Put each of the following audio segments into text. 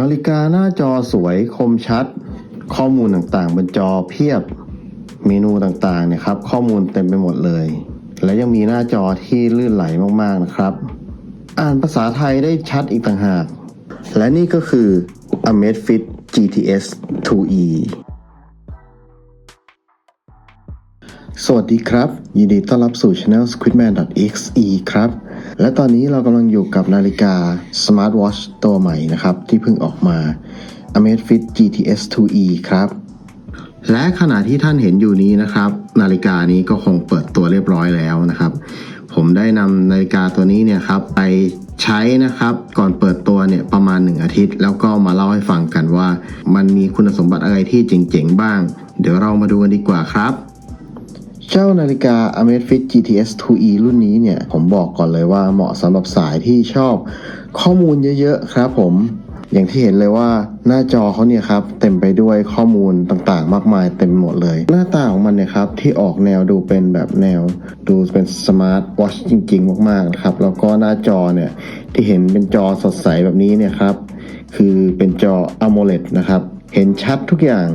นาฬิกาหน้าจอสวยคมชัด ข้อมูลต่างๆ บนจอเพียบเมนูต่างๆเนี่ยครับ ข้อมูลเต็มไปหมดเลย และยังมีหน้าจอที่ลื่นไหลมากๆนะครับ อ่านภาษาไทยได้ชัดอีกต่างหาก และนี่ก็คือ Amazfit GTS 2e สวัสดีครับ ยินดีต้อนรับสู่ Channel squidman.exe ครับ และตอนนี้เรากำลังอยู่กับนาฬิกา Smartwatch ตัวใหม่นะครับ ที่เพิ่งออกมา Amazfit GTS 2e ครับ และขณะที่ท่านเห็นอยู่นี้นะครับ นาฬิกานี้ก็คงเปิดตัวเรียบร้อยแล้วนะครับ ผมได้นำนาฬิกาตัวนี้เนี่ยครับไปใช้นะครับก่อนเปิดตัวเนี่ยประมาณ 1 อาทิตย์ แล้วก็มาเล่าให้ฟังกันว่า มันมีคุณสมบัติอะไรที่เจ๋งๆบ้าง เดี๋ยวเรามาดูกันดีกว่าครับ เจ้านาฬิกา Amazfit GTS 2e รุ่นนี้เนี่ย ผมบอกก่อนเลยว่าเหมาะสำหรับสายที่ชอบข้อมูลเยอะๆครับผมอย่างที่เห็นเลยว่าหน้าจอเขาเนี่ยครับเต็มไปด้วยข้อมูลต่างๆ มากมายเต็มหมดเลย หน้าตาของมันเนี่ยครับที่ออกแนวดูเป็นแบบแนว ดูเป็นสมาร์ทวอชจริง ๆ มากๆนะครับแล้วก็หน้าจอเนี่ยที่เห็นเป็นจอสดใสแบบนี้เนี่ยครับคือเป็นจอ AMOLED นะครับเห็นชัดทุกอย่าง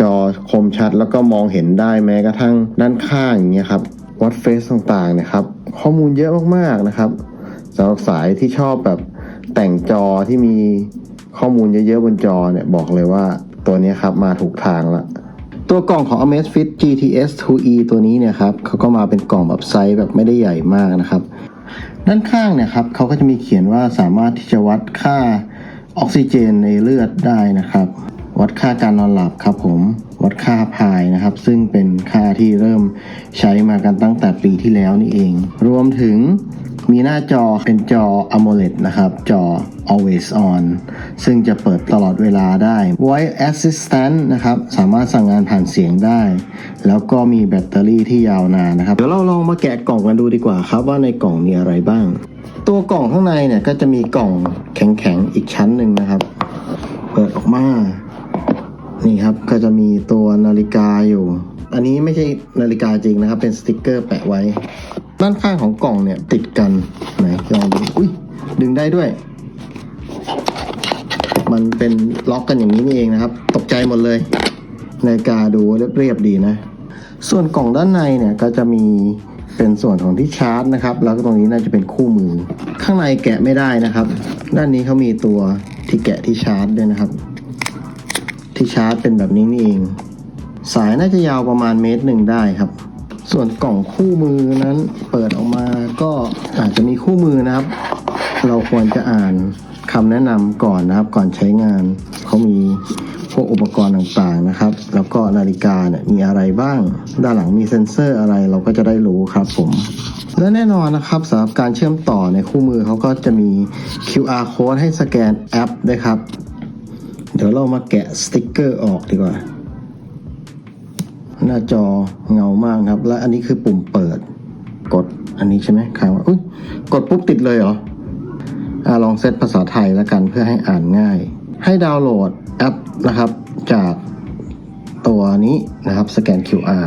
จอคมชัด แล้วก็มองเห็นได้แม้กระทั่งด้านข้างอย่างเงี้ยครับวัดเฟซต่างๆเนะครับ ข้อมูลเยอะมากๆนะครับสำหรับสายที่ชอบแบบแต่งจอที่มีข้อมูลเยอะๆบนจอเนี่ยบอกเลยว่าตัวนี้ครับมาถูกทางละตัวกล่องของ Amazfit GTS 2e ตัวนี้เนี่ยครับเขาก็มาเป็นกล่องแบบไซส์แบบไม่ได้ใหญ่มากนะครับ ด้านข้างเนี่ยครับเขาก็จะมีเขียนว่าสามารถที่จะวัดค่าออกซิเจนในเลือดได้นะครับ วัดค่าการนอนหลับครับผมวัดค่าพายนะครับ ซึ่งเป็นค่าที่เริ่มใช้มากันตั้งแต่ปีที่แล้วนี่เอง รวมถึงมีหน้าจอเป็นจอ AMOLED นะครับ จอ always on ซึ่งจะเปิดตลอดเวลาได้ Voice Assistant นะครับ สามารถสั่งงานผ่านเสียงได้ แล้วก็มีแบตเตอรี่ที่ยาวนานนะครับ เดี๋ยวเราลองมาแกะกล่องกันดูดีกว่าครับ ว่าในกล่องมีอะไรบ้าง ตัวกล่องข้างในเนี่ยก็จะมีกล่องแข็งๆ อีกชั้นหนึ่งนะครับ เปิดออกมา นี่ครับก็จะมีตัวนาฬิกาอยู่ อันนี้ไม่ใช่นาฬิกาจริงนะครับ เป็นสติกเกอร์แปะไว้ ด้านข้างของกล่องเนี่ยติดกันไหนลองดูอุ้ยดึงได้ด้วย มันเป็นล็อกกันอย่างนี้นี่เองนะครับ ตกใจหมดเลยนาฬิกาดูเรียบๆดีนะ ส่วนกล่องด้านในเนี่ยก็จะมีเป็นส่วนของที่ชาร์จนะครับ แล้วก็ตรงนี้น่าจะเป็นคู่มือ ข้างในแกะไม่ได้นะครับ ด้านนี้เขามีตัวที่แกะที่ชาร์จด้วยนะครับ ที่ชาร์จเป็นแบบนี้นี่เอง สายน่าจะยาวประมาณเมตรหนึ่งได้ครับ ส่วนกล่องคู่มือนั้นเปิดออกมาก็อาจจะมีคู่มือนะครับ เราควรจะอ่านคำแนะนำก่อนนะครับก่อนใช้งานเขามีพวกอุปกรณ์ต่างๆนะครับ แล้วก็นาฬิกาเนี่ยมีอะไรบ้าง ด้านหลังมีเซ็นเซอร์อะไรเราก็จะได้รู้ครับผมและแน่นอนนะครับสำหรับการเชื่อมต่อในคู่มือเขาก็จะมี QR code ให้สแกนแอปด้วยครับ เดี๋ยวเรามาแกะสติกเกอร์ออกดีกว่า หน้าจอเงามากครับ และอันนี้คือปุ่มเปิด กดอันนี้ใช่ไหมค้างอุ้ยกดปุ๊บติดเลยเหรออาลองเซตภาษาไทยแล้วกันเพื่อให้อ่านง่าย ให้ดาวน์โหลดแอปนะครับ จากตัวนี้นะครับสแกน QR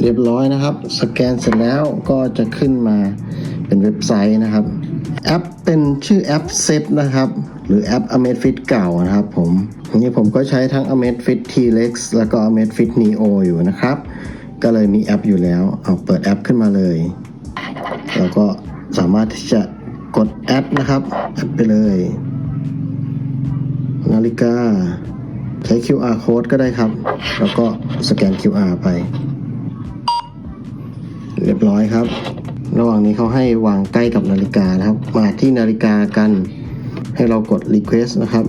เรียบร้อยนะครับ สแกนเสร็จแล้วก็จะขึ้นมาเป็นเว็บไซต์นะครับ แอปเป็นชื่อแอปเซตนะครับ หรือแอป Amazfit เก่านะครับผมอันนี้ผมก็ใช้ทั้ง Amazfit T-Rex แล้วก็ Amazfit Neo อยู่นะครับ ก็เลยมีแอปอยู่แล้ว เอาเปิดแอปขึ้นมาเลย แล้วก็สามารถที่จะกดแอดนะครับแอดไปเลย นาฬิกา ใช้ QR code ก็ได้ครับ แล้วก็สแกน QR ไป เรียบร้อยครับ ระหว่างนี้เขาให้วางใกล้กับนาฬิกานะครับ มาที่นาฬิกากัน ให้เรากด request นะครับ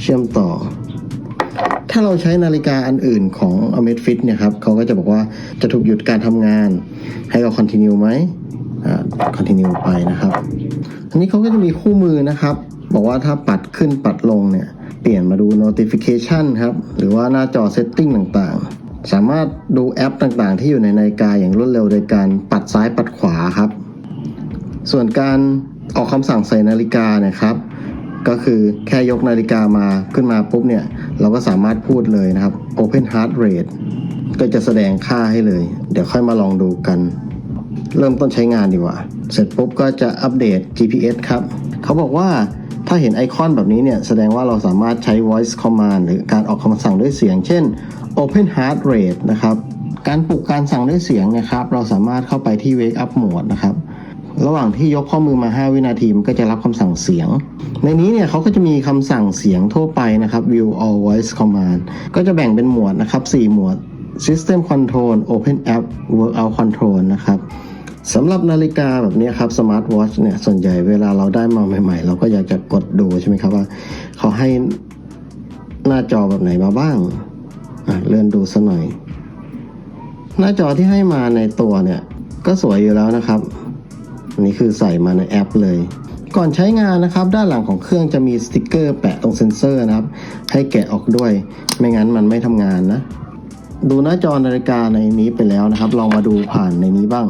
เชื่อมต่อ ถ้าเราใช้นาฬิกาอันอื่นของ Amazfit เนี่ยครับเขาก็จะบอกว่าจะถูกหยุดการทำงาน ให้เรา continue ไหมอ่า continue ไปนะครับ อันนี้เขาก็จะมีคู่มือนะครับ บอกว่าถ้าปัดขึ้นปัดลงเนี่ย เปลี่ยนมาดู notification ครับ หรือว่าหน้าจอ setting ต่างๆ สามารถดูแอปต่างๆ ที่อยู่ในนาฬิกาอย่างรวดเร็วโดยการปัดซ้ายปัดขวาครับ ส่วนการ ออกคำสั่งใส่นาฬิกาเนี่ยครับ ก็คือแค่ยกนาฬิกามาขึ้นมาปุ๊บเนี่ย เราก็สามารถพูดเลยนะครับ Open Heart Rate ก็จะแสดงค่าให้เลย เดี๋ยวค่อยมาลองดูกัน เริ่มต้นใช้งานดีกว่า เสร็จปุ๊บก็จะอัปเดต GPS ครับ เขาบอกว่าถ้าเห็นไอคอนแบบนี้เนี่ย แสดงว่าเราสามารถใช้ voice command หรือการออกคำสั่งด้วยเสียง เช่น open heart rate นะครับ การปลุกการสั่งด้วยเสียงนะครับ เราสามารถเข้าไปที่ wake up mode นะครับ ระหว่างที่ยกข้อมือมา 5 วินาทีมันก็จะรับคำสั่งเสียง ในนี้เนี่ยเขาก็จะมีคำสั่งเสียงทั่วไปนะครับ view all voice command ก็จะแบ่งเป็นหมวดนะครับ 4 หมวด system control open app workout control นะครับสำหรับนาฬิกาแบบนี้ครับ smart watch เนี่ยส่วนใหญ่เวลาเราได้มาใหม่ ๆ เราก็อยากจะกดดูใช่ไหมครับว่า เขาให้หน้าจอแบบไหนมาบ้างอะเลื่อนดูซะหน่อย หน้าจอที่ให้มาในตัวเนี่ย ก็สวยอยู่แล้วนะครับ อันนี้คือใส่มาในแอปเลย ก่อนใช้งานนะครับ ด้านหลังของเครื่องจะมีสติกเกอร์แปะตรงเซ็นเซอร์นะครับ ให้แกะออกด้วย ไม่งั้นมันไม่ทำงานนะ ดูหน้าจอนาฬิกาในนี้ไปแล้วนะครับ ลองมาดูผ่านในนี้บ้าง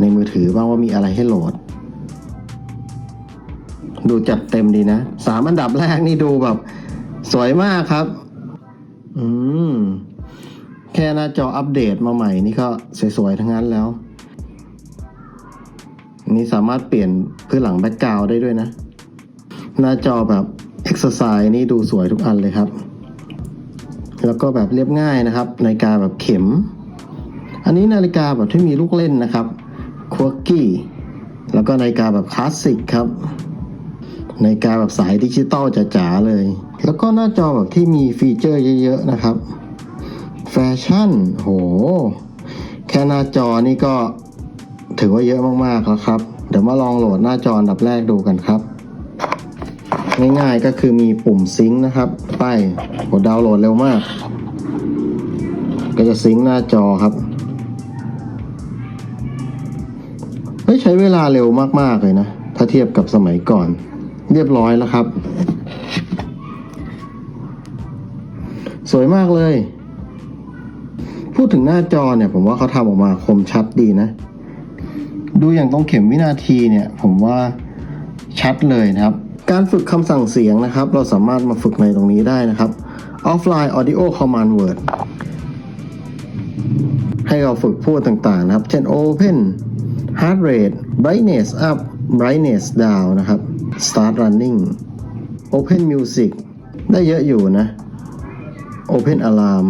ในมือถือบ้างว่ามีอะไรให้โหลด ดูจัดเต็มดีนะสามอันดับแรกนี่ดูแบบ สวยมากครับ อืมแค่หน้าจออัปเดตมาใหม่นี่ก็สวยๆทั้งนั้นแล้ว นี่สามารถเปลี่ยนพื้นหลังแบ็กกราวด์ได้ด้วยนะ หน้าจอแบบ Exercise นี่ดูสวยทุกอันเลยครับ แล้วก็แบบเรียบง่ายนะครับ นาฬิกาแบบเข็ม อันนี้นาฬิกาแบบที่มีลูกเล่นนะครับค u ว r กี้แล้วก็นาฬิกาแบบคลาสสิกครับนาฬิกาแบบสายดิจิตอลจ๋าๆเลย แล้วก็หน้าจอแบบที่มีฟีเจอร์เยอะๆนะครับ แฟชั่น โห แค่หน้าจอนี่ก็ ถือว่าเยอะมากๆแล้วครับ เดี๋ยวมาลองโหลดหน้าจออันดับแรกดูกันครับ ง่ายๆก็คือมีปุ่มซิงค์นะครับไปกดดาวน์โหลดเร็วมาก ก็จะซิงค์หน้าจอครับเฮ้ยใช้เวลาเร็วมากๆเลยนะ ถ้าเทียบกับสมัยก่อน เรียบร้อยแล้วครับ สวยมากเลย พูดถึงหน้าจอเนี่ย ผมว่าเขาทำออกมาคมชัดดีนะ ดูอย่างตรงเข็มวินาทีเนี่ย ผมว่าชัดเลยนะครับ การฝึกคำสั่งเสียงนะครับ เราสามารถมาฝึกในตรงนี้ได้นะครับ offline audio command word ให้เราฝึกพูดต่างๆนะครับ เช่น open heart rate brightness up brightness down นะครับ start running open music ได้เยอะอยู่นะ open alarm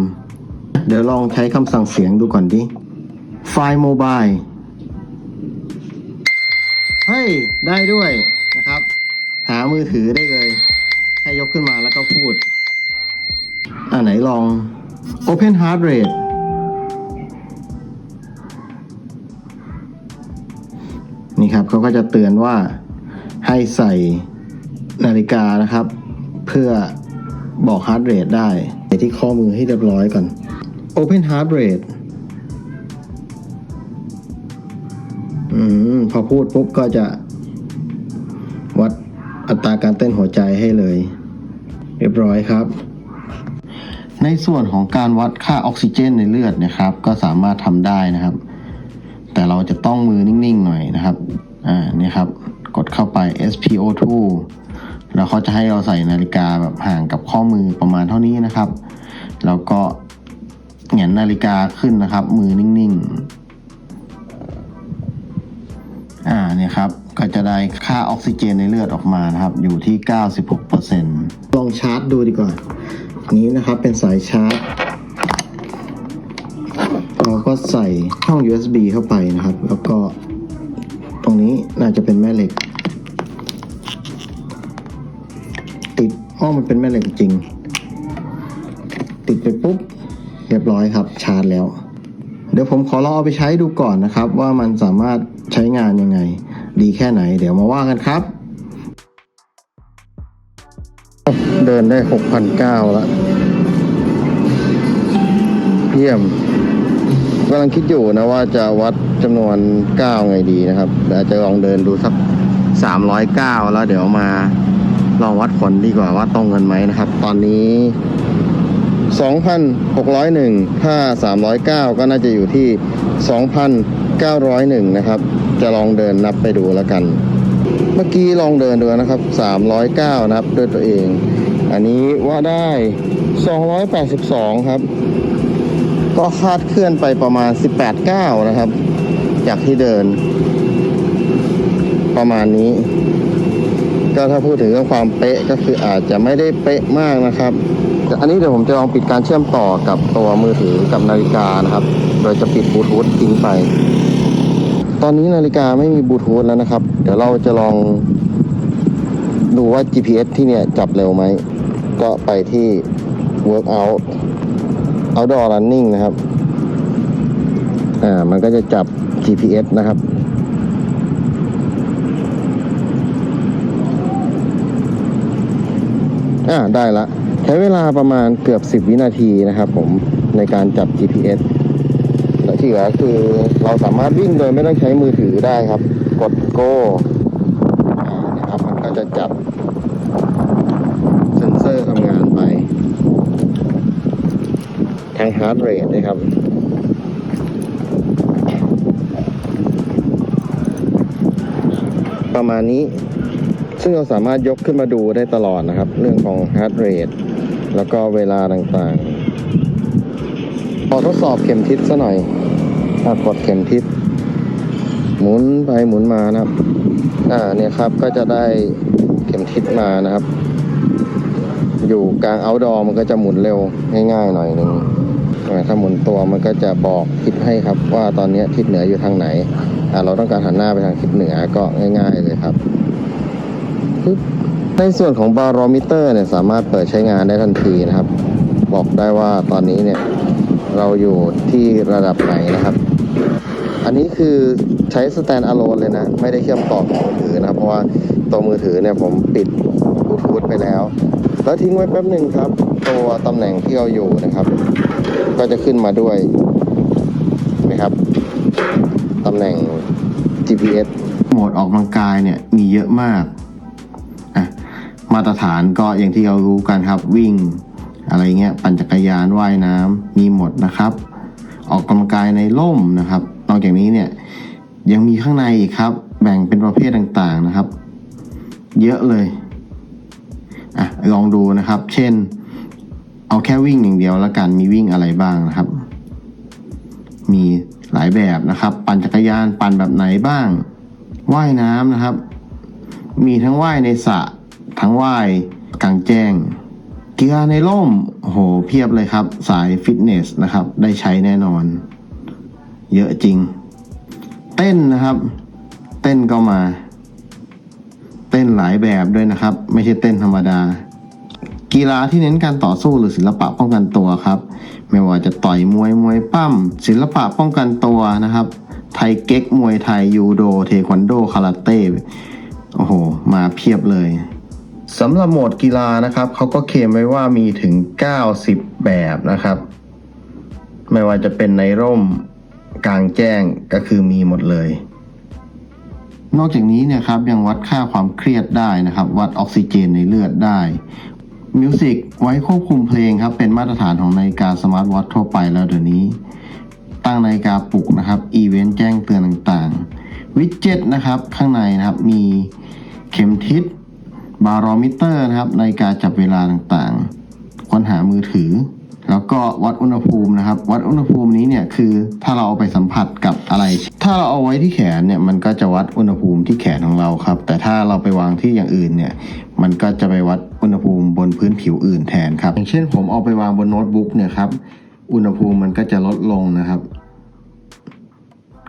เดี๋ยวลองใช้คำสั่งเสียงดูก่อนดิ ไฟล์โมบายเฮ้ย ได้ด้วยนะครับ หามือถือได้เลยแค่ยกขึ้นมาแล้วก็พูด อ่าไหนลอง Open Heart Rate นี่ครับเขาก็จะเตือนว่าให้ใส่นาฬิกานะครับ เพื่อบอก heart rate ได้ ไปที่ข้อมือให้เรียบร้อยก่อน Open Heart Rate พอพูดปุ๊บก็จะวัดอัตราการเต้นหัวใจให้เลย เรียบร้อยครับ ในส่วนของการวัดค่าออกซิเจนในเลือดนะครับ ก็สามารถทำได้นะครับ แต่เราจะต้องมือนิ่งๆหน่อยนะครับอ่านี่ครับกดเข้าไป SPO2 แล้วเขาจะให้เราใส่นาฬิกาแบบห่างกับข้อมือประมาณเท่านี้นะครับ แล้วก็เหงนนาฬิกาขึ้นนะครับ มือนิ่งๆ อ่าเนี่ยครับก็จะได้ค่าออกซิเจนในเลือดออกมานะครับ อยู่ที่ 96%ลองชาร์จดูดีกว่า นี้นะครับเป็นสายชาร์จเราก็ใส่ช่อง USB เข้าไปนะครับ แล้วก็ตรงนี้น่าจะเป็นแม่เหล็ก ติดอ้อมันเป็นแม่เหล็กจริง ติดไปปุ๊บ เรียบร้อยครับชาร์จแล้ว เดี๋ยวผมขอลองเอาไปใช้ดูก่อนนะครับ ว่ามันสามารถ ช้งานยังไง ดีแค่ไหน เดี๋ยวมาว่ากันครับ เดินได้หกพันเก้าแล้วเยี่ยมกำลังคิดอยู่นะว่าจะวัดจำนวนก้าวไงดีนะครับเดี๋ยวจะลองเดินดูสักสามร้อยเก้าแล้วเดี๋ยวมาลองวัดผลดีกว่าว่าตรงกันไหมนะครับ ตอนนี้สองพันหกร้อยหนึ่งถ้าสามร้อยเก้าก็น่าจะอยู่ที่สองพันเก้าร้อยหนึ่งนะครับ จะลองเดินนับไปดูแล้วกัน เมื่อกี้ลองเดินดูนะครับ 309 นับด้วยตัวเอง อันนี้ว่าได้ 282 ครับ ก็คาดเคลื่อนไปประมาณ 18 9 นะครับ จากที่เดิน ประมาณนี้ ก็ถ้าพูดถึงเรื่องความเป๊ะก็คืออาจจะไม่ได้เป๊ะมากนะครับแต่อันนี้เดี๋ยวผมจะลองปิดการเชื่อมต่อกับตัวมือถือกับนาฬิกานะครับ โดยจะปิดบลูทูธทิ้งไป ตอนนี้นาฬิกาไม่มีบลูทูธแล้วนะครับ เดี๋ยวเราจะลองดูว่า GPS ที่เนี่ยจับเร็วไหม ก็ไปที่ workout outdoor running นะครับ อ่า มันก็จะจับ GPS นะครับ อ่า ได้ละ ใช้เวลาประมาณเกือบ 10 วินาทีนะครับผมในการจับ GPS ที่เหลือคือเราสามารถวิ่งโดยไม่ต้องใช้มือถือได้ครับ กด go อ่านะครับมันก็จะจับเซ็นเซอร์ทำงานไปทั้ง heart rate นะครับประมาณนี้ ซึ่งเราสามารถยกขึ้นมาดูได้ตลอดนะครับ เรื่องของ heart rate แล้วก็เวลาต่างๆพอทดสอบเข็มทิศซะหน่อย ถ้ากดเข็มทิศหมุนไปหมุนมานะครับ อ่าเนี่ยครับก็จะได้เข็มทิศมานะครับ อยู่กลาง outdoor มันก็จะหมุนเร็วง่ายๆหน่อยหนึ่งถ้าหมุนตัวมันก็จะบอกทิศให้ครับ ว่าตอนนี้ทิศเหนืออยู่ทางไหน อ่าเราต้องการหันหน้าไปทางทิศเหนือก็ง่าย ๆ เลยครับปึ๊บในส่วนของบารอมิเตอร์เนี่ยสามารถเปิดใช้งานได้ทันทีนะครับ บอกได้ว่าตอนนี้เนี่ยเราอยู่ที่ระดับไหนนะครับ อันนี้คือใช้สแตนอะโลนเลยนะ ไม่ได้เชื่อมต่อกับมือถือนะ เพราะว่าตัวมือถือเนี่ยผมปิดบลูทูธไปแล้ว แล้วทิ้งไว้แป๊บหนึ่งครับ ตัวตำแหน่งที่เราอยู่นะครับ ก็จะขึ้นมาด้วยนะครับตำแหน่ง GPS โหมดออกกำลังกายเนี่ยมีเยอะมากอะมาตรฐานก็อย่างที่เรารู้กันครับวิ่ง อะไรเงี้ยปั่นจักรยานว่ายน้ำมีหมดนะครับ ออกกำลังกายในร่มนะครับ นอกจากนี้เนี่ยยังมีข้างในอีกครับ แบ่งเป็นประเภทต่างๆนะครับ เยอะเลยอะลองดูนะครับ เช่น เอาแค่วิ่งอย่างเดียวแล้วกันมีวิ่งอะไรบ้างนะครับ มีหลายแบบนะครับ ปั่นจักรยานปั่นแบบไหนบ้าง ว่ายน้ำนะครับ มีทั้งว่ายในสระทั้งว่ายกลางแจ้งกีฬาในร่มโอ้โหเพียบเลยครับ สายฟิตเนสนะครับ ได้ใช้แน่นอน เยอะจริง เต้นนะครับ เต้นก็มา เต้นหลายแบบด้วยนะครับ ไม่ใช่เต้นธรรมดา กีฬาที่เน้นการต่อสู้หรือศิลปะป้องกันตัวครับ ไม่ว่าจะต่อยมวยมวยปั้มศิลปะป้องกันตัวนะครับ ไทยเก๊กมวยไทยยูโด เทควันโดคาราเต้โอ้โห มาเพียบเลยสำหรับโหมดกีฬานะครับเขาก็เคลมไว้ว่ามีถึง 90 แบบนะครับ ไม่ว่าจะเป็นในร่ม กลางแจ้งก็คือมีหมดเลย นอกจากนี้เนี่ยครับยังวัดค่าความเครียดได้นะครับ วัดออกซิเจนในเลือดได้มิวสิกไว้ควบคุมเพลงครับเป็นมาตรฐานของนาฬิกาสมาร์ทวอททั่วไปแล้วเดี๋ยวนี้ ตั้งนาฬิกาปลุกนะครับอีเวนต์แจ้งเตือนต่างๆ วิดเจ็ตนะครับข้างในนะครับมีเข็มทิศบารอมิเตอร์นะครับนาฬิกาจับเวลาต่างๆ ค้นหามือถือ แล้วก็วัดอุณหภูมินะครับ วัดอุณหภูมินี้เนี่ยคือถ้าเราเอาไปสัมผัสกับอะไร ถ้าเราเอาไว้ที่แขนเนี่ยมันก็จะวัดอุณหภูมิที่แขนของเราครับ แต่ถ้าเราไปวางที่อย่างอื่นเนี่ยมันก็จะไปวัดอุณหภูมิบนพื้นผิวอื่นแทนครับ อย่างเช่นผมเอาไปวางบนโน้ตบุ๊กเนี่ยครับอุณหภูมิมันก็จะลดลงนะครับ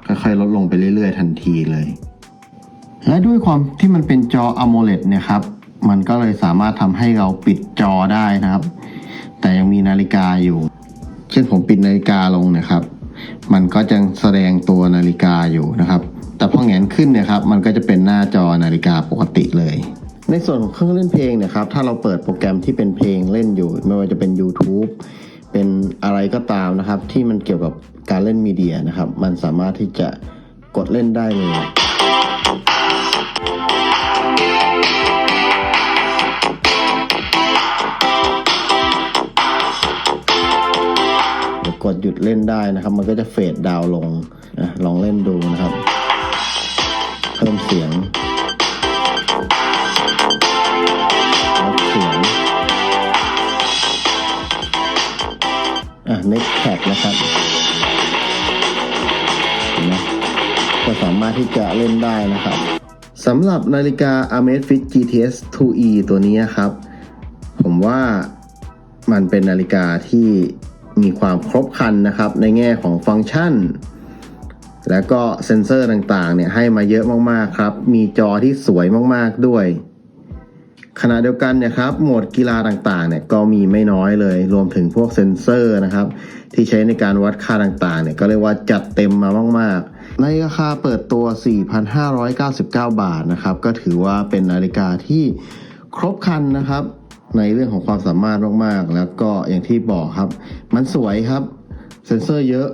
ค่อยๆลดลงไปเรื่อยๆ ทันทีเลย และด้วยความที่มันเป็นจอ AMOLED เนี่ยครับ มันก็เลยสามารถทำให้เราปิดจอได้นะครับ แต่ยังมีนาฬิกาอยู่ เช่นผมปิดนาฬิกาลงนะครับ มันก็จะแสดงตัวนาฬิกาอยู่นะครับ แต่พอแงนขึ้นเนี่ยครับ มันก็จะเป็นหน้าจอนาฬิกาปกติเลย ในส่วนของเครื่องเล่นเพลงเนี่ยครับ ถ้าเราเปิดโปรแกรมที่เป็นเพลงเล่นอยู่ ไม่ว่าจะเป็น YouTube เป็นอะไรก็ตามนะครับ ที่มันเกี่ยวกับการเล่นมีเดียนะครับ มันสามารถที่จะกดเล่นได้เลย กดหยุดเล่นได้นะครับ มันก็จะเฟดดาวน์ลงนะลองเล่นดูนะครับ เพิ่มเสียงลดเสียงอะ next tab นะครับนไหมก็สามารถที่จะเล่นได้นะครับสำหรับนาฬิกา Amazfit GTS 2E ตัวนี้ครับ ผมว่ามันเป็นนาฬิกาที่ มีความครบครันนะครับ ในแง่ของฟังก์ชัน แล้วก็เซ็นเซอร์ต่างๆเนี่ยให้มาเยอะมากๆครับ มีจอที่สวยมากๆด้วยขณะเดียวกันเนี่ยครับโหมดกีฬาต่างๆเนี่ยก็มีไม่น้อยเลย รวมถึงพวกเซ็นเซอร์นะครับ ที่ใช้ในการวัดค่าต่างๆเนี่ยก็เรียกว่าจัดเต็มมามากๆ ในราคาเปิดตัว 4,599 บาทนะครับ ก็ถือว่าเป็นนาฬิกาที่ครบครันนะครับ ในเรื่องของความสามารถมากๆ แล้วก็อย่างที่บอกครับ มันสวยครับ เซ็นเซอร์เยอะ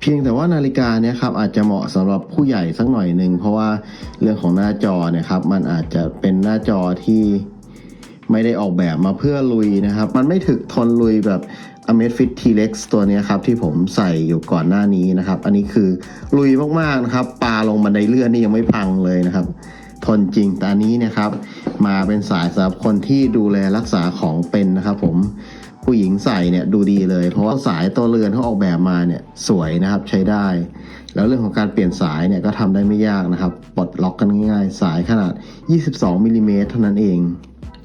เพียงแต่ว่านาฬิกาเนี่ยครับอาจจะเหมาะสำหรับผู้ใหญ่สักหน่อยหนึ่งเพราะว่าเรื่องของหน้าจอเนี่ยครับมันอาจจะเป็นหน้าจอที่ไม่ได้ออกแบบมาเพื่อลุยนะครับ มันไม่ถึกทนลุยแบบ Amazfit T-Rex ตัวนี้ครับที่ผมใส่อยู่ก่อนหน้านี้นะครับ อันนี้คือลุยมากๆนะครับปาลงบันไดเลื่อนนี่ยังไม่พังเลยนะครับ ทนจริงแต่อันนี้นะครับ มาเป็นสายสำหรับคนที่ดูแลรักษาของเป็นนะครับผมผู้หญิงใส่เนี่ยดูดีเลย เพราะว่าสายตัวเรือนเขาออกแบบมาเนี่ยสวยนะครับใช้ได้ แล้วเรื่องของการเปลี่ยนสายเนี่ยก็ทำได้ไม่ยากนะครับปลดล็อกกันง่ายๆ สายขนาด 22มิลลิเมตรเท่านั้นเอง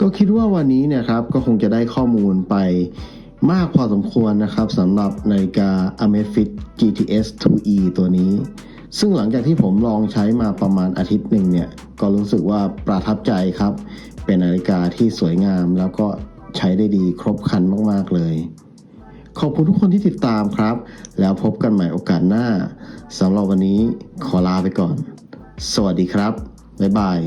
ก็คิดว่าวันนี้เนี่ยครับก็คงจะได้ข้อมูลไปมากพอสมควรนะครับสำหรับนาฬิกา Amazfit GTS 2E ตัวนี้ ซึ่งหลังจากที่ผมลองใช้มาประมาณอาทิตย์หนึ่งเนี่ย ก็รู้สึกว่าประทับใจครับ เป็นนาฬิกาที่สวยงามแล้วก็ใช้ได้ดีครบครันมาก ๆ เลย ขอบคุณทุกคนที่ติดตามครับ แล้วพบกันใหม่โอกาสหน้าสำหรับวันนี้ขอลาไปก่อน สวัสดีครับ บ๊ายบาย